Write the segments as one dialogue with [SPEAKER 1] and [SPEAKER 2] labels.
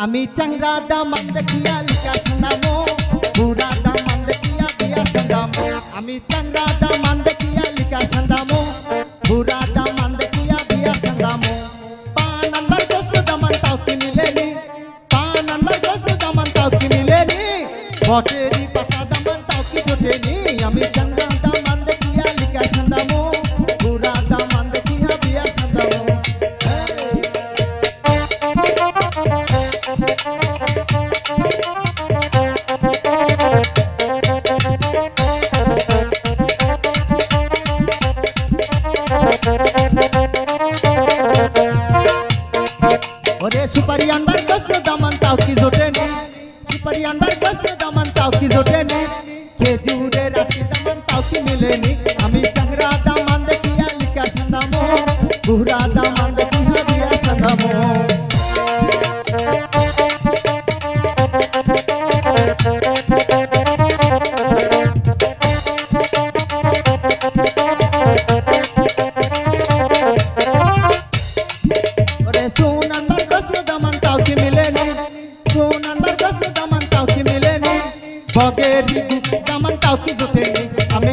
[SPEAKER 1] আমি চাংরা দামান দেখিয়া লিখা শোনামো পুরা দামান দেখিয়া দিয়া সন্দামো আমি চাংরা দামান দেখিয়া লিখা সন্দামো পুরা দামান দেখিয়া দিয়া সন্দামো পান আনবার কষ্ট দামান তাও কি মিলেনি? পান আনবার কষ্ট দামান তাও কি মিলেনি? বটেরি পাতা দামান তাও কি জোটেনি আমি চাংরা দামান দেখিয়া লিখা সন্দামো আনবার কষ্ট দামান তাও কি জোটেনি খেজুরে রাখি দামান তাও কি মিলেনি আমি চাংরা দামান দেখিয়া লিখা সন্দামো বুহরা দামান দেখিয়া দিয়া সন্দামো ওরে বগেরি কাউকে জোটেনি? আমি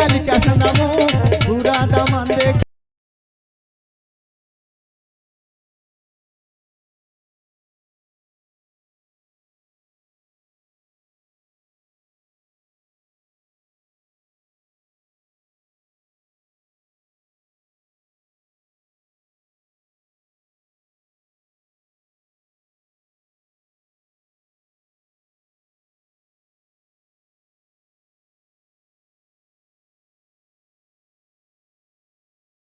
[SPEAKER 1] জানি কাছে নামো